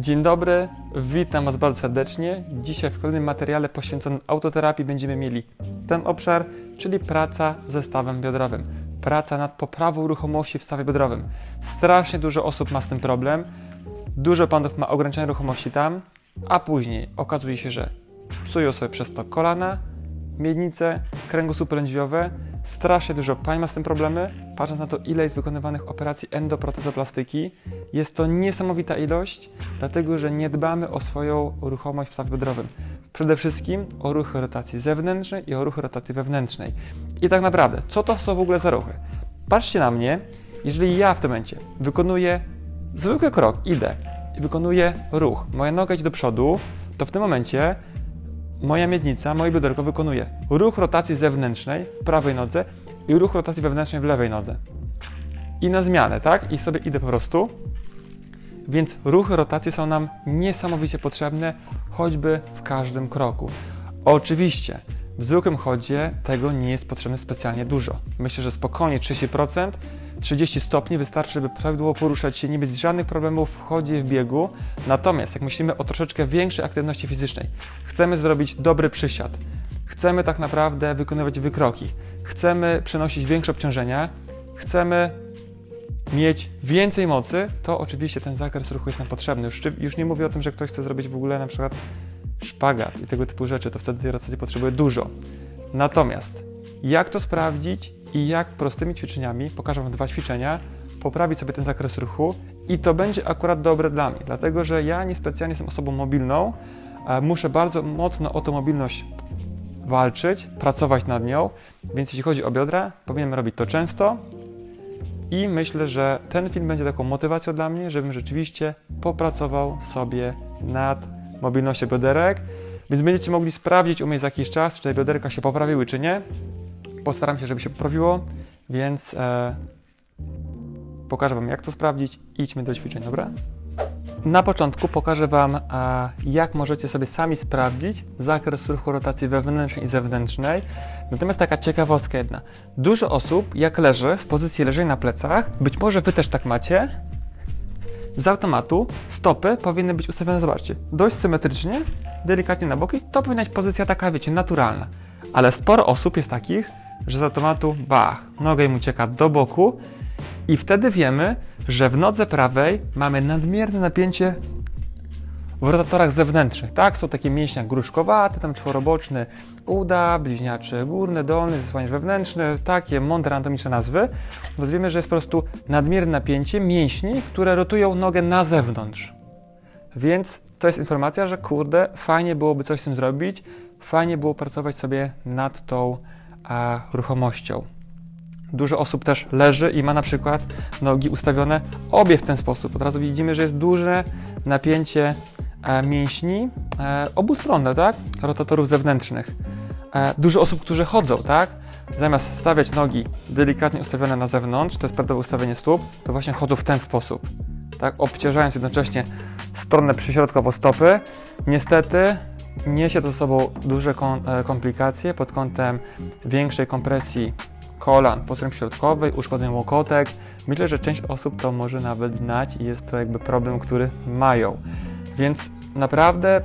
Dzień dobry, witam Was bardzo serdecznie. Dzisiaj w kolejnym materiale poświęconym autoterapii będziemy mieli ten obszar, czyli praca ze stawem biodrowym. Praca nad poprawą ruchomości w stawie biodrowym. Strasznie dużo osób ma z tym problem. Dużo panów ma ograniczone ruchomości tam, a później okazuje się, że psują sobie przez to kolana, miednice, kręgosłupy lędźwiowe. Strasznie dużo pań ma z tym problemy. Patrząc na to, ile jest wykonywanych operacji endoprotezoplastyki, jest to niesamowita ilość, dlatego że nie dbamy o swoją ruchomość w stawie biodrowym. Przede wszystkim o ruchy rotacji zewnętrznej i o ruchy rotacji wewnętrznej. I tak naprawdę, co to są w ogóle za ruchy? Patrzcie na mnie, jeżeli ja w tym momencie wykonuję zwykły krok, idę i wykonuję ruch, moja noga idzie do przodu, to w tym momencie moja miednica, moje bioderko wykonuje ruch rotacji zewnętrznej w prawej nodze i ruch rotacji wewnętrznej w lewej nodze. I na zmianę, tak? I sobie idę po prostu. Więc ruchy rotacji są nam niesamowicie potrzebne, choćby w każdym kroku. Oczywiście, w zwykłym chodzie tego nie jest potrzebne specjalnie dużo. Myślę, że spokojnie 30%, 30 stopni wystarczy, żeby prawidłowo poruszać się, nie mieć żadnych problemów w chodzie, w biegu. Natomiast jak myślimy o troszeczkę większej aktywności fizycznej, chcemy zrobić dobry przysiad, chcemy tak naprawdę wykonywać wykroki, chcemy przenosić większe obciążenia, chcemy mieć więcej mocy, to oczywiście ten zakres ruchu jest nam potrzebny. Już, już nie mówię o tym, że ktoś chce zrobić w ogóle na przykład szpagat i tego typu rzeczy, to wtedy tej rotacji potrzebuje dużo. Natomiast jak to sprawdzić i jak prostymi ćwiczeniami, pokażę Wam dwa ćwiczenia, poprawić sobie ten zakres ruchu i to będzie akurat dobre dla mnie, dlatego że ja niespecjalnie jestem osobą mobilną, a muszę bardzo mocno o tą mobilność walczyć, pracować nad nią, więc jeśli chodzi o biodra, powinienem robić to często, i myślę, że ten film będzie taką motywacją dla mnie, żebym rzeczywiście popracował sobie nad mobilnością bioderek. Więc będziecie mogli sprawdzić u mnie za jakiś czas, czy te bioderka się poprawiły, czy nie. Postaram się, żeby się poprawiło, więc e, pokażę Wam, jak to sprawdzić. Idźmy do ćwiczeń, dobra? Na początku pokażę Wam, e, jak możecie sobie sami sprawdzić zakres ruchu rotacji wewnętrznej i zewnętrznej. Natomiast taka ciekawostka jedna. Dużo osób, jak leży w pozycji leżenia na plecach, być może Wy też tak macie, z automatu stopy powinny być ustawione, zobaczcie, dość symetrycznie, delikatnie na boki. To powinna być pozycja taka, wiecie, naturalna. Ale sporo osób jest takich, że z automatu, bach, noga im ucieka do boku i wtedy wiemy, że w nodze prawej mamy nadmierne napięcie w rotatorach zewnętrznych, tak? Są takie mięśnie gruszkowate, tam czworoboczny uda, bliźniaczy górny, dolny, zasłaniacz wewnętrzny, takie mądre anatomiczne nazwy. Więc wiemy, że jest po prostu nadmierne napięcie mięśni, które rotują nogę na zewnątrz. Więc to jest informacja, że kurde, fajnie byłoby coś z tym zrobić, fajnie było pracować sobie nad tą a, ruchomością. Dużo osób też leży i ma na przykład nogi ustawione obie w ten sposób. Od razu widzimy, że jest duże napięcie e, mięśni e, obustronne, tak? Rotatorów zewnętrznych. E, dużo osób, którzy chodzą, tak? Zamiast stawiać nogi delikatnie ustawione na zewnątrz, to jest prawidłowe ustawienie stóp, to właśnie chodzą w ten sposób, tak? Obciążając jednocześnie stronę przyśrodkową stopy. Niestety niesie to ze sobą duże e, komplikacje pod kątem większej kompresji kolan po stronie środkowej, uszkodzeń łokotek. Myślę, że część osób to może nawet znać i jest to jakby problem, który mają. Więc naprawdę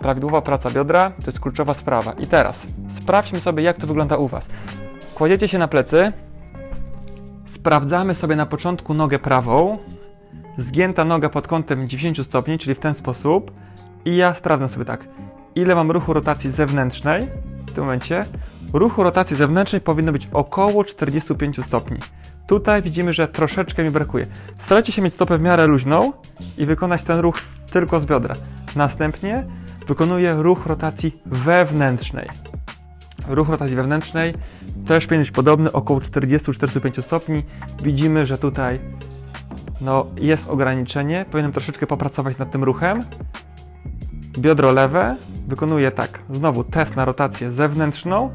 prawidłowa praca biodra to jest kluczowa sprawa. I teraz sprawdźmy sobie, jak to wygląda u Was. Kładziecie się na plecy, sprawdzamy sobie na początku nogę prawą, zgięta noga pod kątem 90 stopni, czyli w ten sposób. I ja sprawdzam sobie tak, ile mam ruchu rotacji zewnętrznej w tym momencie. Ruchu rotacji zewnętrznej powinno być około 45 stopni. Tutaj widzimy, że troszeczkę mi brakuje. Starajcie się mieć stopę w miarę luźną i wykonać ten ruch tylko z biodra. Następnie wykonuję ruch rotacji wewnętrznej. Ruch rotacji wewnętrznej też powinien być podobny, około 40-45 stopni. Widzimy, że tutaj no, jest ograniczenie. Powinienem troszeczkę popracować nad tym ruchem. Biodro lewe wykonuję tak. Znowu test na rotację zewnętrzną.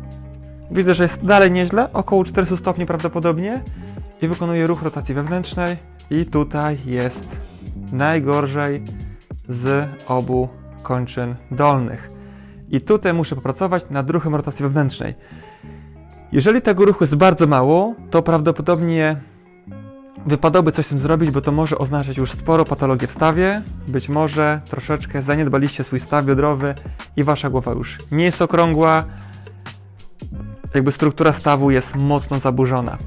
Widzę, że jest dalej nieźle, około 400 stopni prawdopodobnie. I wykonuję ruch rotacji wewnętrznej. I tutaj jest najgorzej z obu kończyn dolnych. I tutaj muszę popracować nad ruchem rotacji wewnętrznej. Jeżeli tego ruchu jest bardzo mało, to prawdopodobnie wypadałoby coś z tym zrobić, bo to może oznaczać już sporo patologii w stawie. Być może troszeczkę zaniedbaliście swój staw biodrowy i wasza głowa już nie jest okrągła. Jakby struktura stawu jest mocno zaburzona.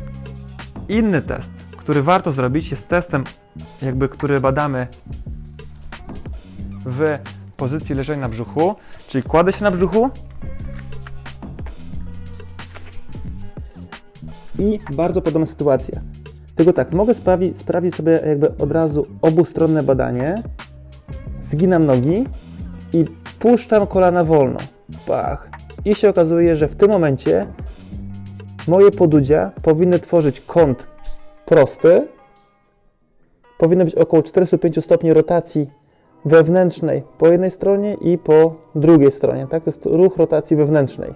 Inny test, który warto zrobić, jest testem, jakby który badamy w pozycji leżenia na brzuchu, czyli kładę się na brzuchu i bardzo podobna sytuacja. Tylko tak, mogę sprawi, sprawić sobie jakby od razu obustronne badanie, zginam nogi i puszczam kolana wolno. Pach. I się okazuje, że w tym momencie moje podudzia powinny tworzyć kąt prosty, powinno być około 45 stopni rotacji wewnętrznej po jednej stronie i po drugiej stronie. Tak? To jest ruch rotacji wewnętrznej.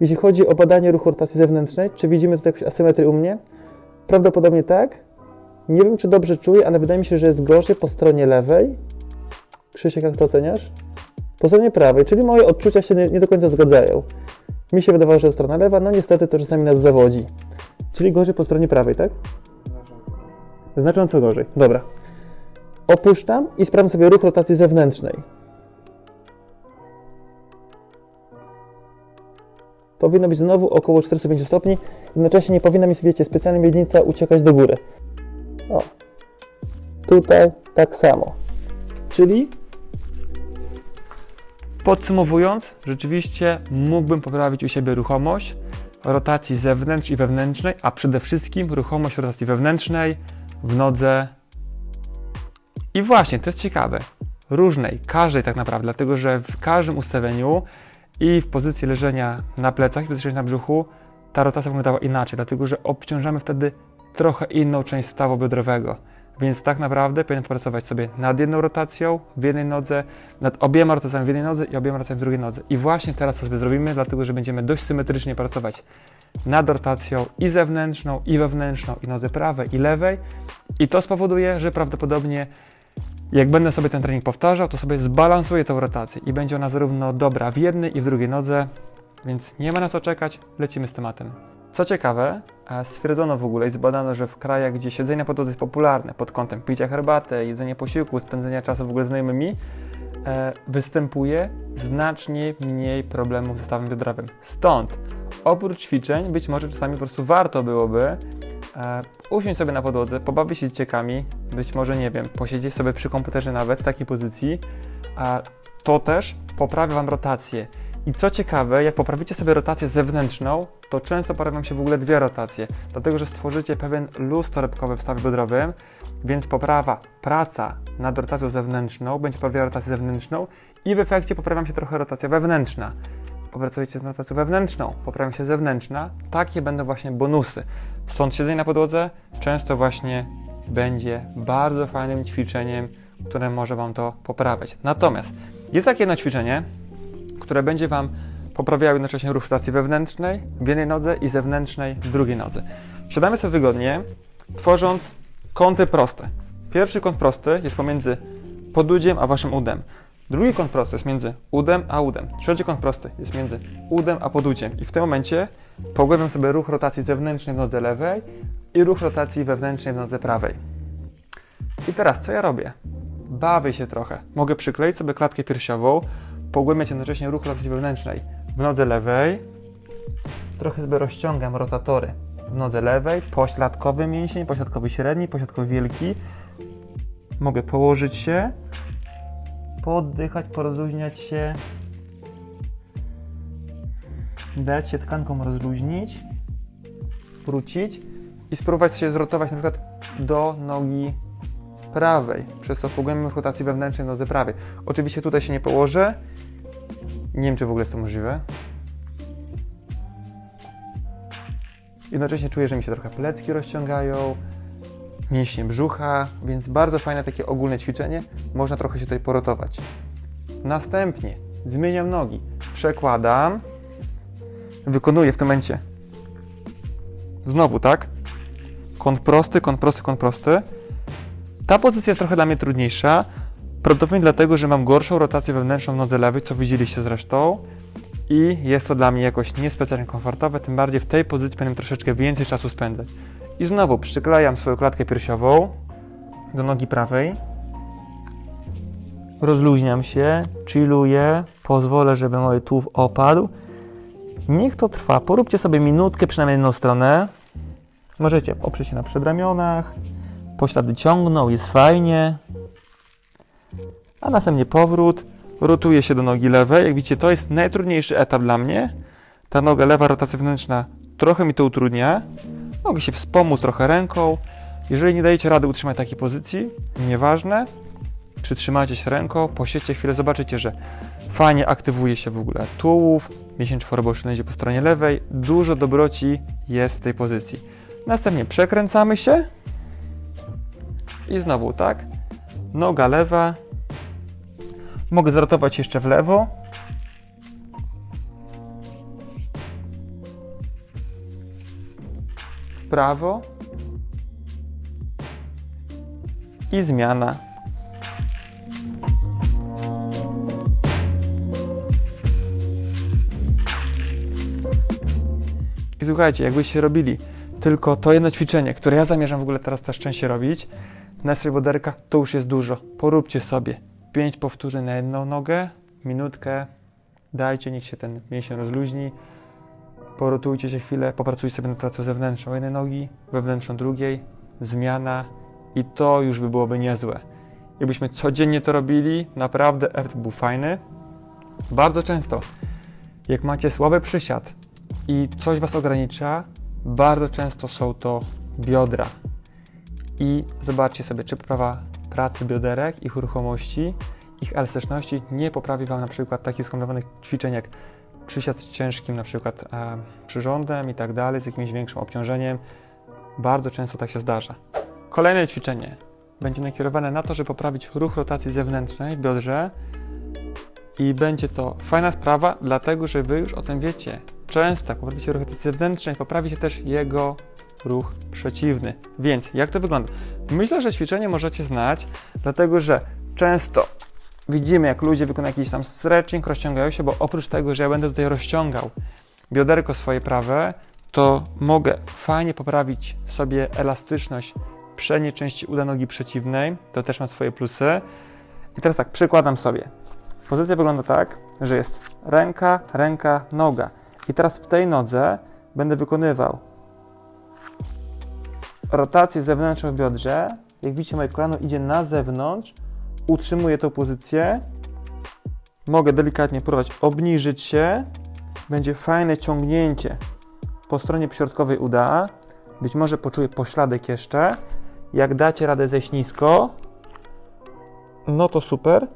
Jeśli chodzi o badanie ruchu rotacji zewnętrznej, czy widzimy tutaj jakąś asymetrię u mnie? Prawdopodobnie tak. Nie wiem, czy dobrze czuję, ale wydaje mi się, że jest gorzej po stronie lewej. Krzysiek, jak to oceniasz? Po stronie prawej, czyli moje odczucia się nie, nie do końca zgadzają. Mi się wydawało, że strona lewa, no niestety to czasami nas zawodzi. Czyli gorzej po stronie prawej, tak? Znacząco gorzej. Dobra. Opuszczam i sprawdzam sobie ruch rotacji zewnętrznej. Powinno być znowu około 45 stopni. Jednocześnie nie powinna mi, wiecie, specjalnie miednica uciekać do góry. O. Tutaj tak samo. Czyli Podsumowując, rzeczywiście mógłbym poprawić u siebie ruchomość rotacji zewnętrznej i wewnętrznej, a przede wszystkim ruchomość rotacji wewnętrznej w nodze. I właśnie, to jest ciekawe, różnej, każdej tak naprawdę, dlatego że w każdym ustawieniu i w pozycji leżenia na plecach w pozycji na brzuchu ta rotacja wyglądała inaczej, dlatego że obciążamy wtedy trochę inną część stawu biodrowego. Więc tak naprawdę powinien pracować sobie nad jedną rotacją w jednej nodze, nad obiema rotacjami w jednej nodze i obiema rotacjami w drugiej nodze. I właśnie teraz to sobie zrobimy, dlatego że będziemy dość symetrycznie pracować nad rotacją i zewnętrzną, i wewnętrzną, i nodze prawej, i lewej. I to spowoduje, że prawdopodobnie jak będę sobie ten trening powtarzał, to sobie zbalansuję tą rotację i będzie ona zarówno dobra w jednej i w drugiej nodze, więc nie ma na co czekać, lecimy z tematem. Co ciekawe, e, stwierdzono w ogóle i zbadano, że w krajach, gdzie siedzenie na podłodze jest popularne pod kątem picia herbaty, jedzenia posiłku, spędzenia czasu w ogóle z znajomymi, występuje znacznie mniej problemów ze stawem biodrowym. Stąd oprócz ćwiczeń być może czasami po prostu warto byłoby e, usiąść sobie na podłodze, pobawić się z być może nie wiem, posiedzieć sobie przy komputerze nawet w takiej pozycji, a to też poprawia Wam rotację. I co ciekawe, jak poprawicie sobie rotację zewnętrzną, to często poprawią się w ogóle dwie rotacje, dlatego że stworzycie pewien luz torebkowy w stawie biodrowym, więc poprawa, praca nad rotacją zewnętrzną będzie poprawiała rotację zewnętrzną i w efekcie poprawia się trochę rotacja wewnętrzna. Popracujecie nad rotacją wewnętrzną, poprawia się zewnętrzna, takie będą właśnie bonusy. Stąd siedzenie na podłodze często właśnie będzie bardzo fajnym ćwiczeniem, które może Wam to poprawiać. Natomiast jest takie jedno ćwiczenie, które będzie Wam poprawiało jednocześnie ruch rotacji wewnętrznej w jednej nodze i zewnętrznej w drugiej nodze. Siadamy sobie wygodnie, tworząc kąty proste. Pierwszy kąt prosty jest pomiędzy podudziem a Waszym udem. Drugi kąt prosty jest między udem a udem. Trzeci kąt prosty jest między udem a podudziem. I w tym momencie pogłębiam sobie ruch rotacji zewnętrznej w nodze lewej i ruch rotacji wewnętrznej w nodze prawej. I teraz co ja robię? Bawię się trochę. Mogę przykleić sobie klatkę piersiową, pogłębiać jednocześnie ruch rotacji wewnętrznej w nodze lewej. Trochę sobie rozciągam rotatory w nodze lewej, pośladkowy mięsień, pośladkowy średni, pośladkowy wielki. Mogę położyć się, poddychać, porozluźniać się, dać się tkanką rozluźnić, wrócić i spróbować się zrotować na przykład do nogi prawej, przez co pogłębimy rotację wewnętrznej nodze prawej. Oczywiście tutaj się nie położę, nie wiem, czy w ogóle jest to możliwe. Jednocześnie czuję, że mi się trochę plecki rozciągają, mięśnie brzucha, więc bardzo fajne takie ogólne ćwiczenie. Można trochę się tutaj porotować. Następnie zmieniam nogi. Przekładam. Wykonuję w tym momencie. Znowu, tak? Kąt prosty, kąt prosty, kąt prosty. Ta pozycja jest trochę dla mnie trudniejsza. Prawdopodobnie dlatego, że mam gorszą rotację wewnętrzną w nodze lewej, co widzieliście zresztą. I jest to dla mnie jakoś niespecjalnie komfortowe, tym bardziej w tej pozycji powinienem troszeczkę więcej czasu spędzać. I znowu przyklejam swoją klatkę piersiową do nogi prawej. Rozluźniam się, chilluję, pozwolę, żeby mój tułów opadł. Niech to trwa. Poróbcie sobie minutkę, przynajmniej jedną stronę. Możecie oprzeć się na przedramionach. Poślady ciągną, jest fajnie. A następnie powrót. Rotuję się do nogi lewej. Jak widzicie, to jest najtrudniejszy etap dla mnie. Ta noga lewa, rotacja wewnętrzna, trochę mi to utrudnia. Mogę się wspomóc trochę ręką. Jeżeli nie dajecie rady utrzymać takiej pozycji, nieważne, przytrzymacie się ręką, posiedźcie chwilę, zobaczycie, że fajnie aktywuje się w ogóle tułów, mięsień czworoboczny idzie po stronie lewej, dużo dobroci jest w tej pozycji. Następnie przekręcamy się i znowu, tak? Noga lewa. Mogę zrotować jeszcze w lewo. W prawo. I zmiana. I słuchajcie, jakbyście robili tylko to jedno ćwiczenie, które ja zamierzam w ogóle teraz też częściej robić, na swojego boderka, to już jest dużo. Poróbcie sobie 5 powtórzeń na jedną nogę, minutkę, dajcie, niech się ten mięsień rozluźni, porotujcie się chwilę, popracujcie sobie nad pracą zewnętrzną jednej nogi, wewnętrzną drugiej, zmiana i to już by byłoby niezłe. Jakbyśmy codziennie to robili, naprawdę efekt był fajny. Bardzo często, jak macie słaby przysiad i coś Was ogranicza, bardzo często są to biodra. I zobaczcie sobie, czy poprawa pracy bioderek, ich ruchomości, ich elastyczności nie poprawi Wam na przykład takich skomplikowanych ćwiczeń jak przysiad z ciężkim na przykład e, przyrządem i tak dalej, z jakimś większym obciążeniem. Bardzo często tak się zdarza. Kolejne ćwiczenie będzie nakierowane na to, żeby poprawić ruch rotacji zewnętrznej w biodrze i będzie to fajna sprawa, dlatego że Wy już o tym wiecie. Często jak poprawi się ruch rotacji zewnętrznej, poprawi się też jego ruch przeciwny. Więc jak to wygląda? Myślę, że ćwiczenie możecie znać, dlatego że często widzimy, jak ludzie wykonują jakiś tam stretching, rozciągają się, bo oprócz tego, że ja będę tutaj rozciągał bioderko swoje prawe, to mogę fajnie poprawić sobie elastyczność przedniej części uda nogi przeciwnej. To też ma swoje plusy. I teraz tak, przykładam sobie. Pozycja wygląda tak, że jest ręka, ręka, noga. I teraz w tej nodze będę wykonywał rotację zewnętrzną w biodrze. Jak widzicie, moje kolano idzie na zewnątrz. Utrzymuję tą pozycję. Mogę delikatnie próbować obniżyć się. Będzie fajne ciągnięcie po stronie przyśrodkowej uda. Być może poczuję pośladek jeszcze. Jak dacie radę zejść nisko, no to super.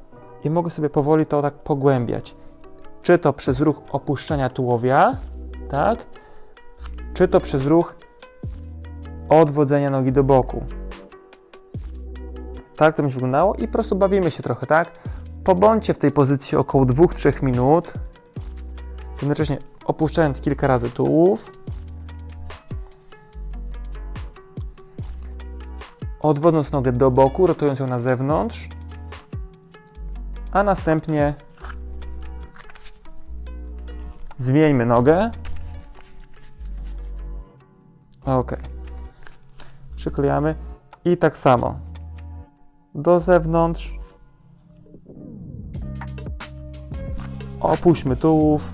I mogę sobie powoli to tak pogłębiać. Czy to przez ruch opuszczenia tułowia, tak? Czy to przez ruch odwodzenia nogi do boku. Tak to będzie wyglądało i po prostu bawimy się trochę, tak? Pobądźcie w tej pozycji około 2-3 minut, jednocześnie opuszczając kilka razy tułów. Odwodząc nogę do boku, rotując ją na zewnątrz, a następnie zmieńmy nogę. Ok. Przyklejamy i tak samo do zewnątrz. Opuśćmy tułów.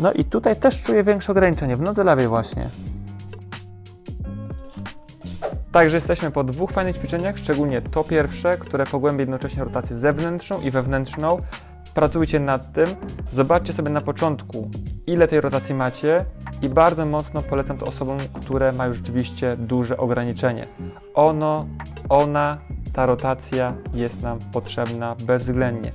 No i tutaj też czuję większe ograniczenie w nodze lewej właśnie. Także jesteśmy po dwóch fajnych ćwiczeniach, szczególnie to pierwsze, które pogłębia jednocześnie rotację zewnętrzną i wewnętrzną. Pracujcie nad tym, zobaczcie sobie na początku, ile tej rotacji macie i bardzo mocno polecam to osobom, które mają rzeczywiście duże ograniczenie. Ono, ona, ta rotacja jest nam potrzebna bezwzględnie.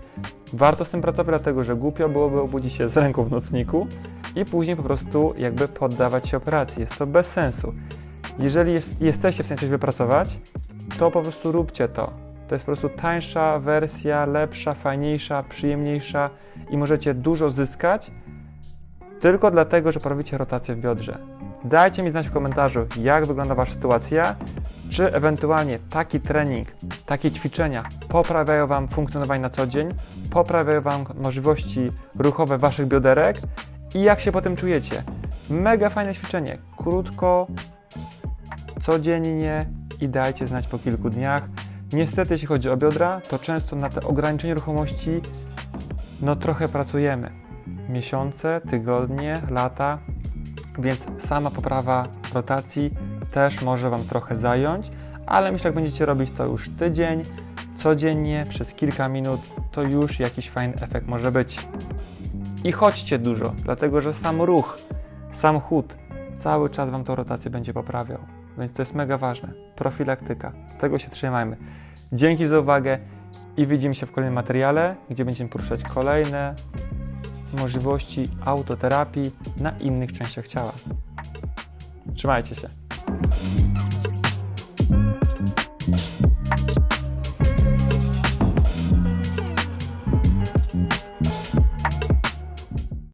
Warto z tym pracować, dlatego że głupio byłoby obudzić się z ręką w nocniku i później po prostu jakby poddawać się operacji. Jest to bez sensu. Jeżeli jest, jesteście w stanie coś wypracować, to po prostu róbcie to. To jest po prostu tańsza wersja, lepsza, fajniejsza, przyjemniejsza i możecie dużo zyskać tylko dlatego, że prowadzicie rotację w biodrze. Dajcie mi znać w komentarzu, jak wygląda Wasza sytuacja, czy ewentualnie taki trening, takie ćwiczenia poprawiają Wam funkcjonowanie na co dzień, poprawiają Wam możliwości ruchowe Waszych bioderek i jak się po tym czujecie. Mega fajne ćwiczenie. krótko, codziennie i dajcie znać po kilku dniach. Niestety, jeśli chodzi o biodra, to często na te ograniczenie ruchomości no trochę pracujemy. Miesiące, tygodnie, lata, więc sama poprawa rotacji też może Wam trochę zająć, ale myślę, jak będziecie robić to już tydzień, codziennie, przez kilka minut, to już jakiś fajny efekt może być. I chodźcie dużo, dlatego że sam ruch, sam chód cały czas Wam tą rotację będzie poprawiał. Więc to jest mega ważne. Profilaktyka. Tego się trzymajmy. Dzięki za uwagę i widzimy się w kolejnym materiale, gdzie będziemy poruszać kolejne możliwości autoterapii na innych częściach ciała. Trzymajcie się.